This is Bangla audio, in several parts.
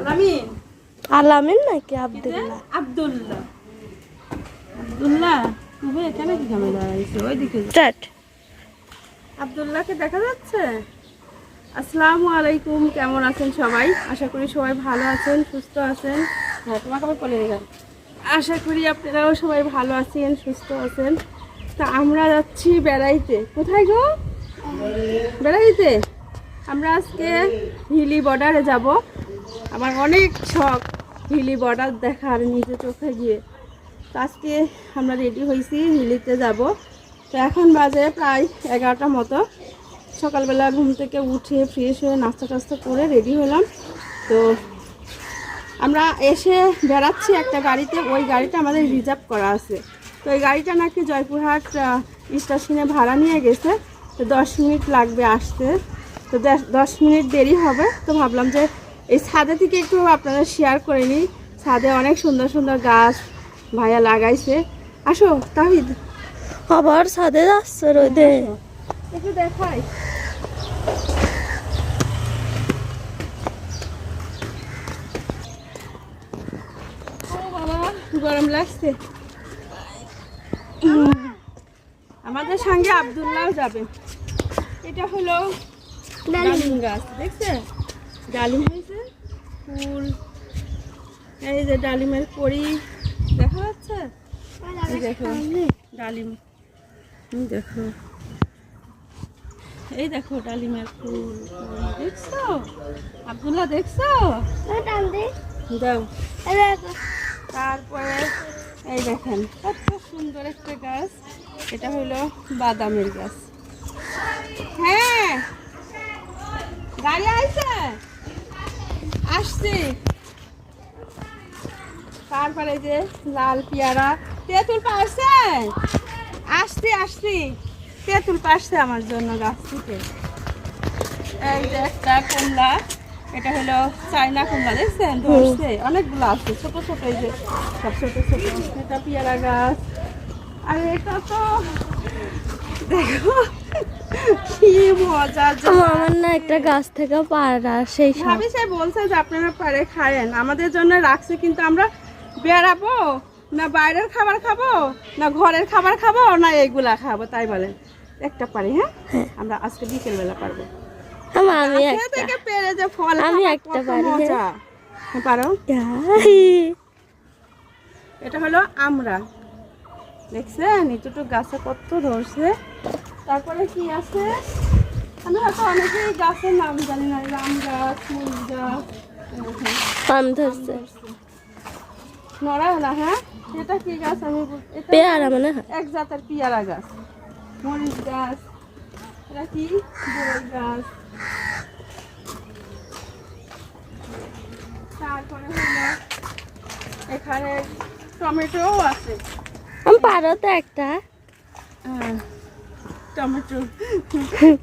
আলামিন। আলামিন নাকি আব্দুল্লাহ? আব্দুল্লাহ। আব্দুল্লাহ তুমি এখানে কি কামে দাঁড়াইছো ওইদিকে। স্টার্ট আব্দুল্লাহকে দেখা যাচ্ছে? আসসালামু আলাইকুম কেমন আছেন সবাই? আশা করি সবাই ভালো আছেন সুস্থ আছেন। হ্যাঁ তোমাকে আবার বলে গেলাম আশা করি আপনারাও সবাই ভালো আছেন সুস্থ আছেন। তা আমরা যাচ্ছি বেড়াইতে। কোথায় গো? বেড়াইতে? আমরা আজকে হিলি বর্ডারে যাব। আমার অনেক শখ হিলি বর্ডার দেখার নিজে চোখে গিয়ে। তো আজকে আমরা রেডি হয়েছি, হিলিতে যাব। তো এখন বাজে প্রায় এগারোটা মতো। সকালবেলা ঘুম থেকে উঠে ফ্রেশ হয়ে নাস্তা টাস্তা করে রেডি হলাম। তো আমরা এসে বেড়াচ্ছি একটা গাড়িতে, ওই গাড়িটা আমাদের রিজার্ভ করা আছে। তো ওই গাড়িটা নাকি জয়পুরহাট স্টেশনে ভাড়া নিয়ে গেছে। তো দশ মিনিট লাগবে আসতে। তো দশ- মিনিট দেরি হবে তো ভাবলাম যে এই ছাদে থেকে একটু আপনারা শেয়ার করে নিই। ছাদে অনেক সুন্দর সুন্দর গাছ ভাইয়া লাগাইছে। আসো তাহিদ। আবার ছাদে যাচ্ছে রোদে। একটু দেখাই। গরম লাগছে। আমাদের সঙ্গে আবদুল্লাহ যাবে। এটা হলো ডালিম গাছ দেখছে ডালিম হয়েছে ফুল। এই যে ডালিমের কড়ি দেখা যাচ্ছে? দেখো ডালিম। দেখো। এই দেখো ডালিমের ফুল দেখছ? আব্দুল্লাহ দেখছ? দাও। তারপরে এই দেখেন কত সুন্দর একটা গাছ। এটা হলো বাদামের গাছ। হ্যাঁ? গাড়ি আইছে? আসছি। তারপরে যে লাল পেয়ারা তেঁতুল পাশে আসছি আসছি। তেঁতুল পাশছে আমার জন্য গাছ থেকে। এই যে একটা কমলা এটা হলো চাইনা কমলা দেখছেন? ধরছে। অনেকগুলো আছে ছোট ছোট এই যে সব ছোট ছোট। এটা পেয়ারা গাছ। আর এটা তো দেখো কি মজা আমার না একটা গাছ থেকে পাড়া সেই সব। ভাবি সে বলছে যে আপনারা পারে খায়েন। আমাদের জন্য রাখছে কিন্তু আমরা বেড়াবো না বাইরের খাবার খাব না ঘরের খাবার খাব না এইগুলা খাব তাই বলেন। একটা পারি হ্যাঁ? আমরা আজকে বিকেল বেলা পারব আমি একটা। পেরে যে ফল আমি একটা পারি, হ্যাঁ। হ্যাঁ, পারো? এটা হলো আমরা। দেখছেন? এটুকু গাছে কত ধরছে। তারপরে কি আছে? আমি হয়তো অনেকেই গাছের নাম জানি না রাম গাছ মরিচ গাছ। আম ধরছে। নড়া না হ্যাঁ? এটা কি গাছ? আমি পেয়ারা মনে? এক জাতের পিয়ারা গাছ। মরিচ গাছ। এটা কি? বড়ই গাছ। তারপরে হলো এখানে টমেটোও আছে। আমি পারো তো একটা। হ্যাঁ, টমেটো।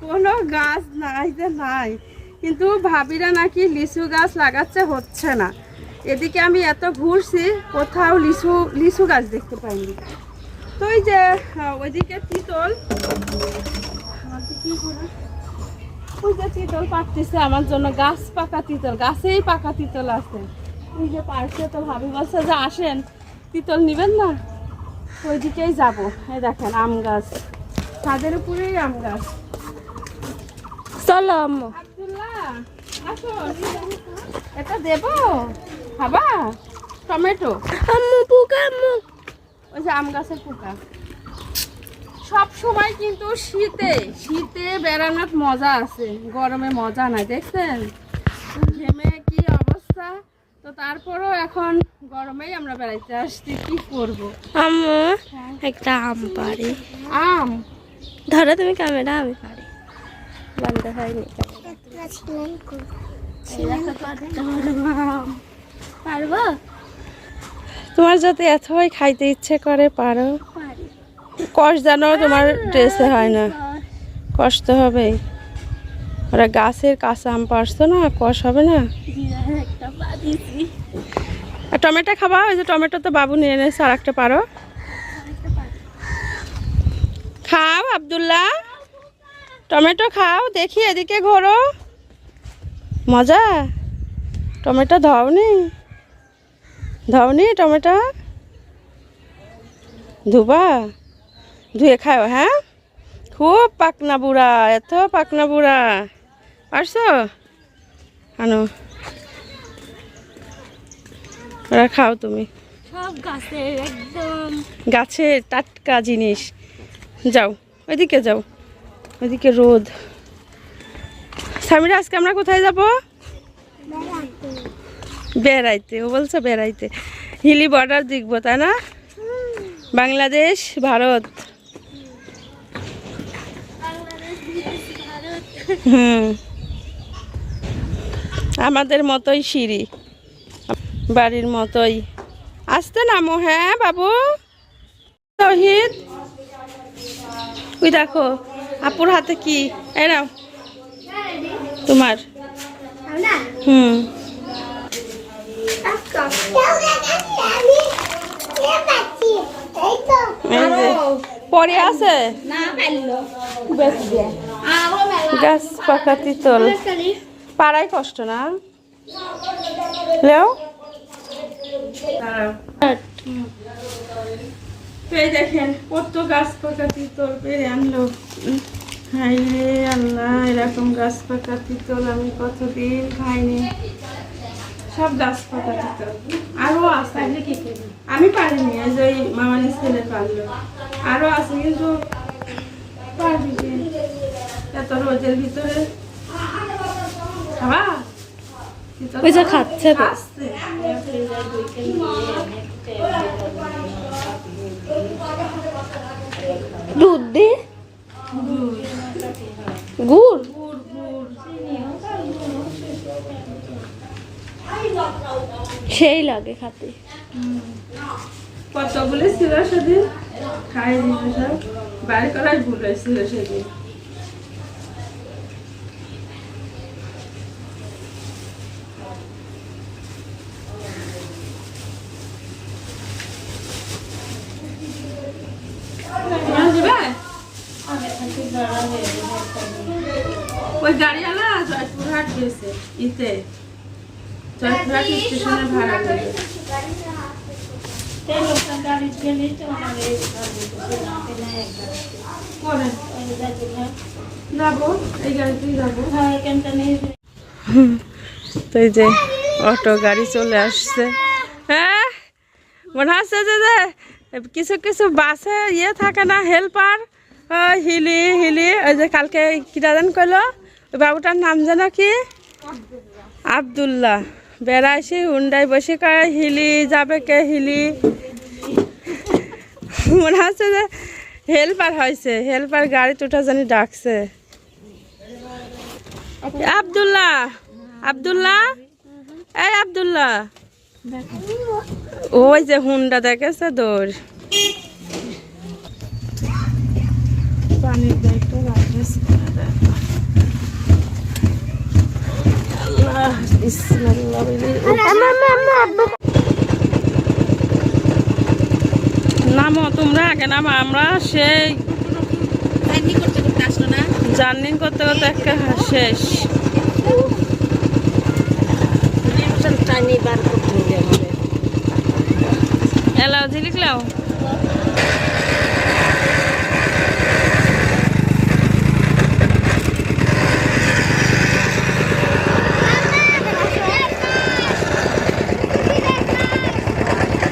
কোনো গাছ নাই যে নাই। কিন্তু ভাবিরা নাকি লিচু গাছ লাগাচ্ছে, হচ্ছে না। এদিকে আমি এত ঘুরছি, কোথাও লিচু লিচু গাছ দেখতে পাইনি। তো ওই যে ওইদিকে তিতল। ওই যে তিতল পাকতেছে, আমার জন্য গাছ পাকা তিতল, গাছেই পাকা তিতল আছে। ওই যে পার্কে তো, ভাবি বলছে যে আসেন, তিতল নিবেন না? ওইদিকেই যাব। এই দেখেন, আম গাছ। ছাদের উপরেই আম গাছ। চলো আম্মু। আসো এটা দেবো? খাবা? টমেটো? আম্মু পোকা আম্মু। ওই যে আম গাছের পোকা। সব সময় কিন্তু শীতে শীতে বেড়ানোর মজা আছে গরমে মজা নাই দেখছেন? ঘেমে কি অবস্থা? তো তারপরও এখন গরমেই আমরা বেড়াইতে আসছি কি করব? আম্মু একটা আম পারি। আম? ধরো তুমি ক্যামেরা আমি পারি। বন্ধ হয়নি পারব? তোমার যাতে এতই খাইতে ইচ্ছে করে পারো। কষ জানো তোমার ড্রেসে হয় না। কষ্ট হবে। ওরা গাছের কাঁচা আম পারছ না কষ হবে না? টমেটো খাবা ওই যে টমেটো তো বাবু নিয়ে এনেছে আর একটা পারো। খাও আবদুল্লাহ। টমেটো খাও দেখি এদিকে ঘোরো। মজা? টমেটো ধাওনি? ধাওনি টমেটো? ধুবা? ধুয়ে খাও হ্যাঁ? খুব পাকনা বুড়া এত পাকনা বুড়া। পারছ? আনো। ওরা খাও তুমি। সব গাছের একদম গাছের টাটকা জিনিস। যাও, ওইদিকে যাও, ওইদিকে রোদ। সামিরা, আজকে আমরা কোথায় যাব? বেড়াইতে, ও বলছে বেড়াইতে। হিলি বর্ডার দেখব, তাই না? বাংলাদেশ, ভারত। হুম। আমাদের মতোই সিঁড়ি। বাড়ির মতোই। আসতে নামো হ্যাঁ বাবু? তহিদ? ওই দেখো, আপুর হাতে কি? এরাও তোমার। হুম। পরে আছে? গাছ পাকা তিতল। পাড়াই কষ্ট না? লেও? এই দেখেন কত গাছ পাকা তিতল পেরে আনলো। হাই রে আল্লাহ এরকম গাছ পাকা তিতল আমি কতদিন খাইনি। সব গাছ পাকা তিতল। আরও আছে। আমি পারিনি এই যে মামানি ছেলে পারল। আরও আছে কিন্তু পারবি এত রোদের ভিতরে। তিতল ওই খাচ্ছে তো। আসছে। দুধ দে গুড়, গুড়। সেই লাগে খাতে কতগুলো ছিল সেদিন খাই দিল সব বাড়ি করাই ভুল হয়েছিল সেদিন? ওই গাড়িওয়ালা জয়পুরহাট গেছে ইতে। জয়পুরহাট স্টেশনে ভাড়া করে পরে। যাব এই তো এই যে অটো গাড়ি চলে আসছে। হ্যাঁ মনে হচ্ছে যে যে কিছু কিছু বাসে ইয়ে থাকে না হেল্পার হিলি হিলি ওই যে কালকে কিটা জান কইলো? বাবুটার নাম যেন কি? আবদুল্লাহ। বেড়াইছি হুন্ডাই বসে কয় হিলি, যাবে কে হিলি? মনে হচ্ছে যে হেল্পার হয়েছে হেল্পার গাড়ি টুটা জানি ডাকছে। আবদুল্লাহ আবদুল্লাহ? এই আবদুল্লাহ। ওই যে হুন্ডা দেখেছে দৌড় পানির ব্যাগটা রাখেছে আল্লাহ বিসমিল্লাহ নামো তোমরা আগে নামো আমরা। সেই জার্নি করতে করতে একটা শেষ। এলাও ঝিলিকলাও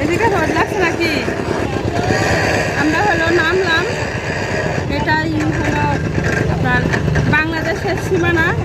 এদিকে রোদ লাগছে নাকি আমরা হলো নামলাম এটাই হলো আপনার বাংলাদেশের সীমানা এটা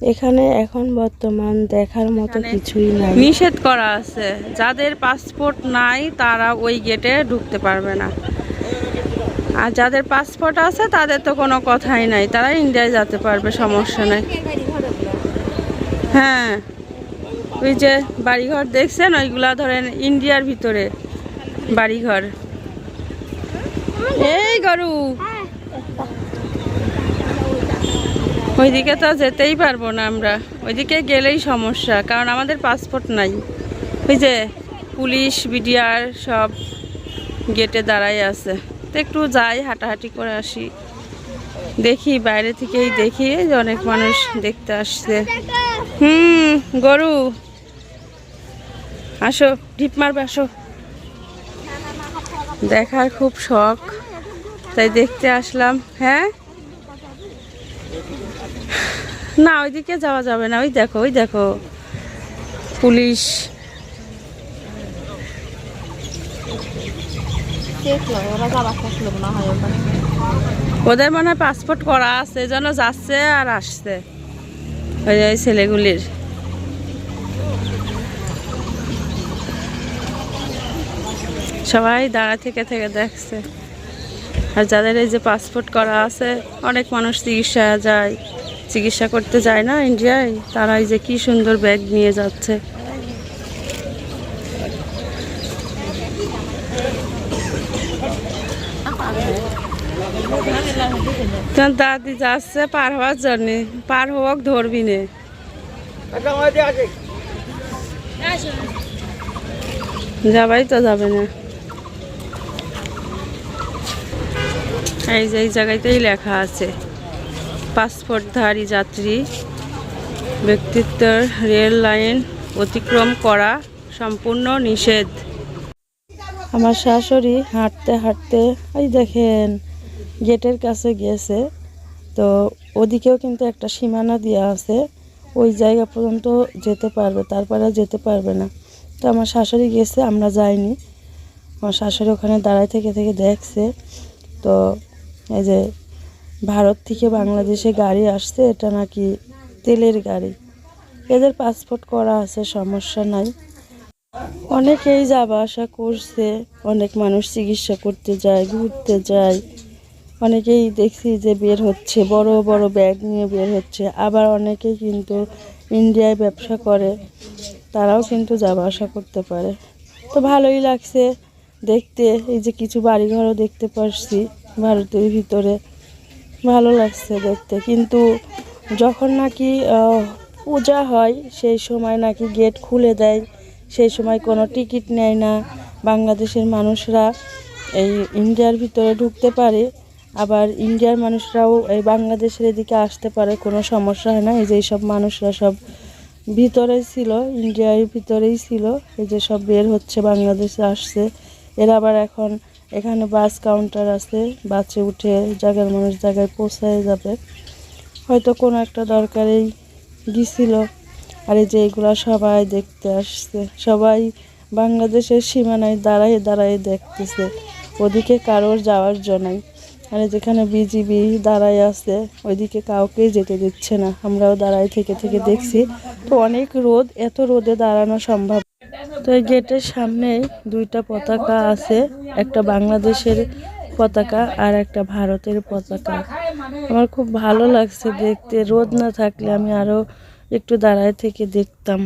এখানে এখন বর্তমান দেখার মতো কিছুই নাই। নিষেধ করা আছে। যাদের পাসপোর্ট নাই তারা ওই গেটে ঢুকতে পারবে না। আর যাদের পাসপোর্ট আছে তাদের তো কোনো কথাই নাই। তারা ইন্ডিয়ায় যেতে পারবে সমস্যা নাই। হ্যাঁ। ওই যে বাড়িঘর দেখছেন? ওইগুলা ধরেন ইন্ডিয়ার ভিতরে বাড়িঘর। এই গরু! ওইদিকে তো যেতেই পারব না আমরা। ওইদিকে গেলেই সমস্যা, কারণ আমাদের পাসপোর্ট নাই। ওই যে পুলিশ, বিডিআর সব গেটে দাঁড়াই আছে। তো একটু যাই, হাঁটাহাঁটি করে আসি। দেখি, বাইরে থেকেই দেখি, যে অনেক মানুষ দেখতে আসছে। হুম, গরু। আসো, ঢিপ মারবে, আসো। দেখার খুব শখ, তাই দেখতে আসলাম। হ্যাঁ? না, ওইদিকে যাওয়া যাবে না, ওই দেখো ওই দেখো। পুলিশ। ওদের মনে হয় পাসপোর্ট করা আছে যেন যাচ্ছে আর আসছে। ওই ওই ছেলেগুলির। সবাই দাঁড়া থেকে থেকে দেখছে। আর যাদের এই যে পাসপোর্ট করা আছে, অনেক মানুষ চিকিৎসা যায়। চিকিৎসা করতে যায় না ইন্ডিয়ায় তারা এই যে কি সুন্দর ব্যাগ নিয়ে যাচ্ছে। দাদি যাচ্ছে পার হওয়ার জন্য, পার হোক ধরবি নে। যাবাই তো যাবে না। এই যে এই জায়গাতেই লেখা আছে। পাসপোর্টধারী যাত্রী ব্যক্তিত্বের রেল লাইন অতিক্রম করা সম্পূর্ণ নিষেধ। আমার শাশুড়ি হাঁটতে হাঁটতে ওই দেখেন, গেটের কাছে গিয়েছে। তো ওদিকেও কিন্তু একটা সীমানা দেওয়া আছে। ওই জায়গা পর্যন্ত যেতে পারবে, তারপরে যেতে পারবে না। তো আমার শাশুড়ি গেছে, আমরা যাইনি। আমার শাশুড়ি ওখানে দাঁড়ায় থেকে থেকে দেখছে। তো এই যে ভারত থেকে বাংলাদেশে গাড়ি আসছে, এটা নাকি তেলের গাড়ি। এদের পাসপোর্ট করা আছে, সমস্যা নাই। অনেকেই যাওয়া আসা করছে, অনেক মানুষ চিকিৎসা করতে যায়, ঘুরতে যায়। অনেকেই দেখছি যে বের হচ্ছে, বড় বড় ব্যাগ নিয়ে বের হচ্ছে। আবার অনেকেই কিন্তু ইন্ডিয়ায় ব্যবসা করে, তারাও কিন্তু যাওয়া আসা করতে পারে। তো ভালোই লাগছে দেখতে, এই যে কিছু বাড়িঘরও দেখতে পারছি ভারতের ভিতরে। ভালো লাগছে দেখতে। কিন্তু যখন নাকি পূজা হয়, সেই সময় নাকি গেট খুলে দেয়, সেই সময় কোনো টিকিট নেয় না। বাংলাদেশের মানুষরা এই ইন্ডিয়ার ভিতরে ঢুকতে পারে, আবার ইন্ডিয়ার মানুষরাও এই বাংলাদেশের এদিকে আসতে পারে, কোনো সমস্যা হয় না। এই যে সব মানুষরা সব ভিতরেই ছিল, ইন্ডিয়ার ভিতরেই ছিল, এই যে সব বের হচ্ছে, বাংলাদেশে আসছে। এরা আবার এখন এখানে বাস কাউন্টার আছে, বাসে উঠে জায়গার মানুষ জায়গায় পৌঁছায় যাবে। হয়তো কোনো একটা দরকারেই গিয়েছিল আর এই যে এগুলা সবাই দেখতে আসছে, সবাই বাংলাদেশের সীমানায় দাঁড়ায় দাঁড়ায় দেখতেছে, ওদিকে কারোর যাওয়ার জন্যই আর যেখানে বিজিবি দাঁড়ায় আছে, ওইদিকে কাউকেই যেতে দিচ্ছে না, আমরাও দাঁড়ায় থেকে থেকে দেখছি। তো অনেক রোদ, এত রোদে দাঁড়ানো সম্ভব তো এই গেটের সামনে দুইটা পতাকা আছে, একটা বাংলাদেশের পতাকা আর একটা ভারতের পতাকা। আমার খুব ভালো লাগছে দেখতে, রোদ না থাকলে আমি আরও একটু দাঁড়ায় থেকে দেখতাম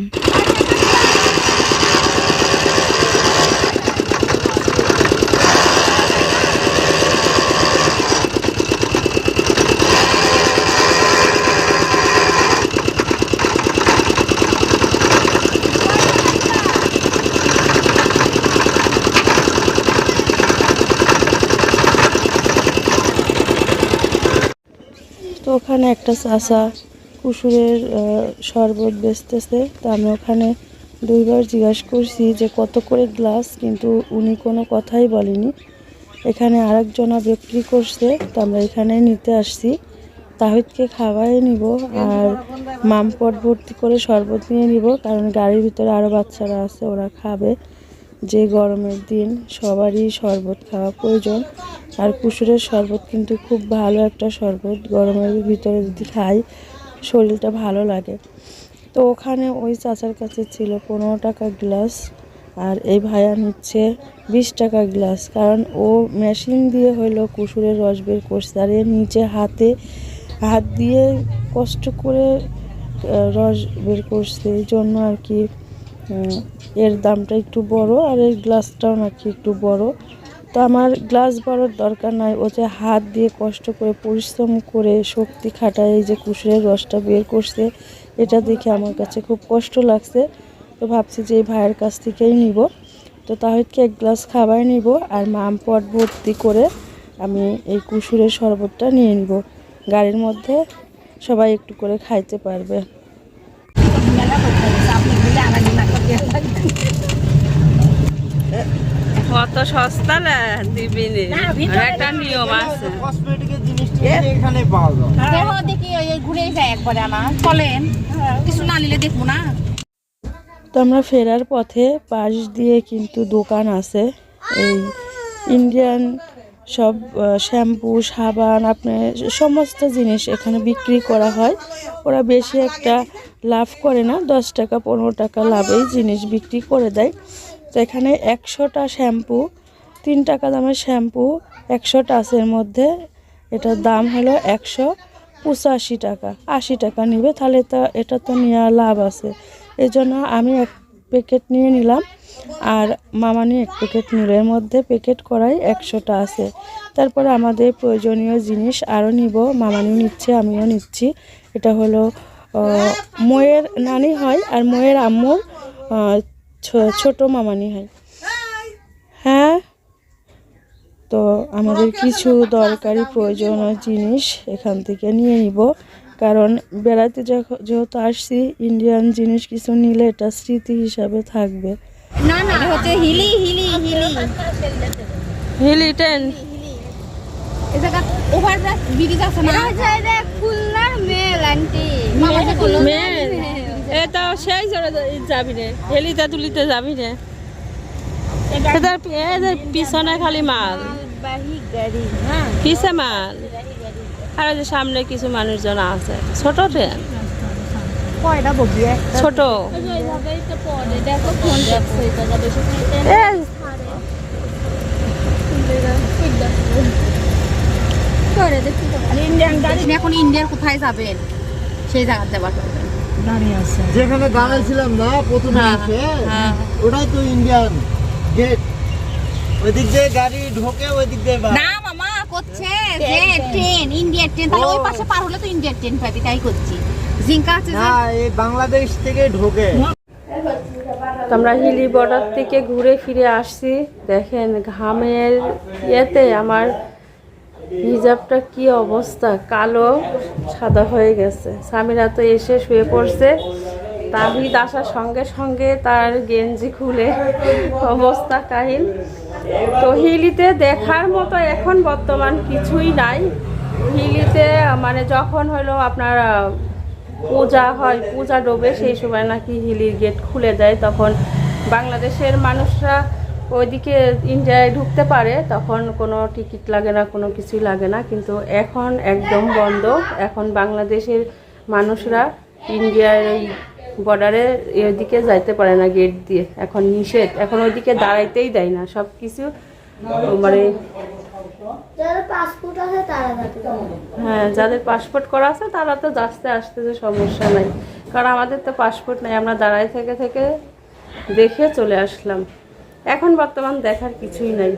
তো ওখানে একটা চাষা কুসুরের শরবত বেচতেছে। তো আমি ওখানে দুইবার জিজ্ঞাসা করছি যে কত করে গ্লাস, কিন্তু উনি কোনো কথাই বলেনি। এখানে আরেকজনা বিক্রি করছে, তো আমরা এখানে নিতে আসছি। তাহিদকে খাওয়াই নিব আর মামপট ভর্তি করে শরবত নিয়ে নিব, কারণ গাড়ির ভিতরে আরও বাচ্চারা আছে, ওরা খাবে। যে গরমের দিন সবারই শরবত খাওয়া প্রয়োজন। আর কুসুরের শরবত কিন্তু খুব ভালো একটা শরবত। গরমের ভিতরে যদি খাই, শরীরটা ভালো লাগে। তো ওখানে ওই চাচার কাছে ছিল পনেরো টাকা গ্লাস আর এই ভাইয়া নিচ্ছে বিশ টাকা গ্লাস। কারণ ও মেশিন দিয়ে হইল কুসুরের রস বের করছে। আর এর নিচে হাতে, হাত দিয়ে কষ্ট করে রস বের করছে। এই জন্য আর কি এর দামটা একটু বড় আর এর গ্লাসটাও নাকি একটু বড়। তো আমার গ্লাস বড়র দরকার নাই, ও যে হাত দিয়ে কষ্ট করে পরিশ্রম করে শক্তি খাটায় এই যে কুসুরের রসটা বের করছে, এটা দেখে আমার কাছে খুব কষ্ট লাগছে। তো ভাবছি যে এই ভাইয়ের কাছ থেকেই নিব। তো তাহিদকে এক গ্লাস খাবার নিব আর মাম পট ভর্তি করে আমি এই কুসুরের শরবতটা নিয়ে নিব। গাড়ির মধ্যে সবাই একটু করে খাইতে পারবে। কত সস্তা দিবি একটা নিয়ম আছে। কসমেটিকের জিনিসটা এখানে পাওয়া যায়। দেহ দেখি ওই ওই যায় একবারে আমার। চলেন কিছু না নিলে দেখব না। তো আমরা ফেরার পথে পাশ দিয়ে কিন্তু দোকান আছে। এই ইন্ডিয়ান সব শ্যাম্পু, সাবান, আপনার সমস্ত জিনিস এখানে বিক্রি করা হয়। ওরা বেশি একটা লাভ করে না, দশ টাকা, পনেরো টাকা লাভেই জিনিস বিক্রি করে দেয়। তো এখানে একশোটা শ্যাম্পু, তিন টাকা দামের শ্যাম্পু, একশো টাচের মধ্যে। এটার দাম হলো একশো পঁচাশি টাকা, আশি টাকা নিবে, তাহলে তা, এটা তো নেওয়া লাভ আছে। এই জন্য আমি এক প্যাকেট নিয়ে নিলাম। আর মামানি এক প্যাকেট নিল এর মধ্যে প্যাকেট করাই একশোটা আছে। তারপরে আমাদের প্রয়োজনীয় জিনিস আরও নিব। মামানিও নিচ্ছে, আমিও নিচ্ছি। এটা হলো ময়ের নানি হয় আর ময়ের আম্মুর ছোট মামানি হয়। হ্যাঁ? তো আমাদের কিছু দরকারি প্রয়োজনীয় জিনিস এখান থেকে নিয়ে নিব। কারণ বেড়াতে যেহেতু আসছি ইন্ডিয়ান জিনিস কিছু নিলে এটা স্মৃতি হিসাবে থাকবে। না হচ্ছে হিলি হিলি হিলি। হিলি টেন পিছনে খালি মাল। গাড়ি কিসে মাল? আর ওই যে সামনে কিছু মানুষজন আছে। ছোট ট্রেন ছোট। এখন ইন্ডিয়ার কোথায় যাবেন সেই জায়গা যাবার যেখানে দাঁড়াইছিলাম না প্রথমে এসে ওটাই তো ইন্ডিয়ান গেট ওইদিক দিয়ে গাড়ি ঢোকে ওইদিক দিয়ে বার। না মামা করছে যে ট্রেন ইন্ডিয়ার ট্রেন তাহলে ওই পাশে পার হলে তো ইন্ডিয়ার ট্রেন পাবি তাই করছি। জিঙ্কা আছে যে? এই বাংলাদেশ থেকে ঢোকে। আমরা হিলি বর্ডার থেকে ঘুরে ফিরে আসছি। দেখেন ঘামের ইয়েতে আমার হিজাবটা কি অবস্থা কালো সাদা হয়ে গেছে। স্বামীরা তো এসে শুয়ে পড়ছে। তাহিদ আসার সঙ্গে সঙ্গে তার গেঞ্জি খুলে। অবস্থা কাহিল। তো হিলিতে দেখার মতো এখন বর্তমান কিছুই নাই। হিলিতে মানে যখন হলো আপনার পূজা হয়, পূজা ডোবে, সেই সময় নাকি হিলির গেট খুলে দেয়। তখন বাংলাদেশের মানুষরা ওইদিকে ইন্ডিয়ায় ঢুকতে পারে, তখন কোনো টিকিট লাগে না, কোনো কিছুই লাগে না। কিন্তু এখন একদম বন্ধ। এখন বাংলাদেশের মানুষরা ইন্ডিয়ার ওই বর্ডারে ওইদিকে যাইতে পারে না গেট দিয়ে। এখন নিষেধ। এখন ওইদিকে দাঁড়াইতেই দেয় না। সব কিছু মানে যারা পাসপোর্ট আছে তারা যাতে হ্যাঁ যাদের পাসপোর্ট করা আছে তারা তো যাচ্ছে আসতে যে সমস্যা নাই। কারণ আমাদের তো পাসপোর্ট নাই। আমরা দাঁড়াই থেকে থেকে দেখে চলে আসলাম। এখন বর্তমান দেখার কিছুই নাই।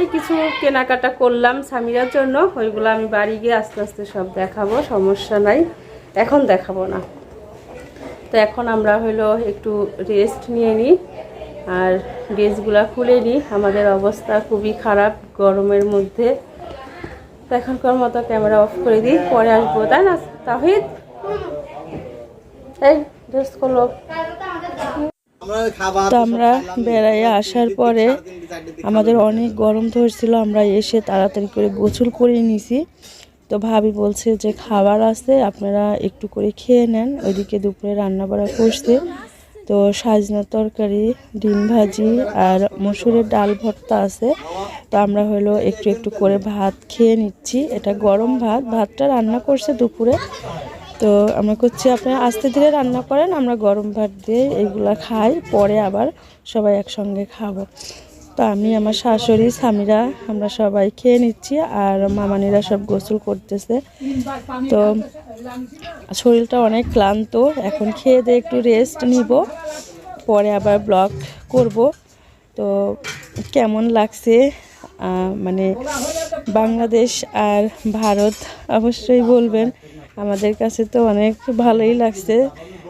এই কিছু কেনাকাটা করলাম স্বামীরার জন্য। ওইগুলো আমি বাড়ি গিয়ে আস্তে আস্তে সব দেখাবো সমস্যা নাই। এখন দেখাবো না। তো এখন আমরা হলো একটু রেস্ট নিয়ে নিই আর ড্রেসগুলো খুলে নিই। আমাদের অবস্থা খুবই খারাপ গরমের মধ্যে। তো এখনকার মতো ক্যামেরা অফ করে দিই পরে আসব তাই না তাহিদ? এই ড্রেস করল তো আমরা বেড়াইয়ে আসার পরে আমাদের অনেক গরম ধরছিল আমরা এসে তাড়াতাড়ি করে গোসল করে নিছি। তো ভাবি বলছে যে খাবার আছে, আপনারা একটু করে খেয়ে নেন। ওইদিকে দুপুরে রান্না বাড়া করছে। তো সাজনা তরকারি, ডিম ভাজি আর মসুরের ডাল ভর্তা আছে। তো আমরা হলো একটু একটু করে ভাত খেয়ে নিচ্ছি। এটা গরম ভাত, ভাতটা রান্না করছে দুপুরে। তো আমরা করছি, আপনারা আস্তে ধীরে রান্না করেন, আমরা গরম ভাত দিয়ে এইগুলা খাই, পরে আবার সবাই একসঙ্গে খাব। তো আমি, আমার শাশুড়ি, স্বামীরা, আমরা সবাই খেয়ে নিচ্ছি আর মামানিরা সব গোসল করতেছে। তো শরীরটা অনেক ক্লান্ত, এখন খেয়ে দিয়ে একটু রেস্ট নিব, পরে আবার ব্লগ করব। তো কেমন লাগছে? মানে বাংলাদেশ আর ভারত অবশ্যই বলবেন। আমাদের কাছে তো অনেক ভালোই লাগছে।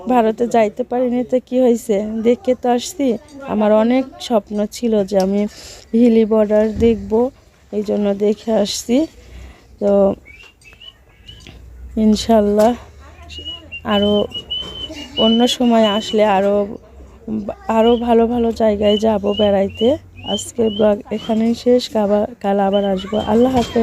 ভারতে যাইতে পারিনি, তো কি হয়েছে দেখে তো আসছি। আমার অনেক স্বপ্ন ছিল যে আমি হিলি বর্ডার দেখব, এই জন্য দেখে আসছি। তো ইনশাল্লাহ আরও অন্য সময় আসলে আরও আরও ভালো ভালো জায়গায় যাব বেড়াইতে। আজকে ব্লগ এখানেই শেষ, কাবা- কাল আবার আসব। আল্লাহ হাফেজ।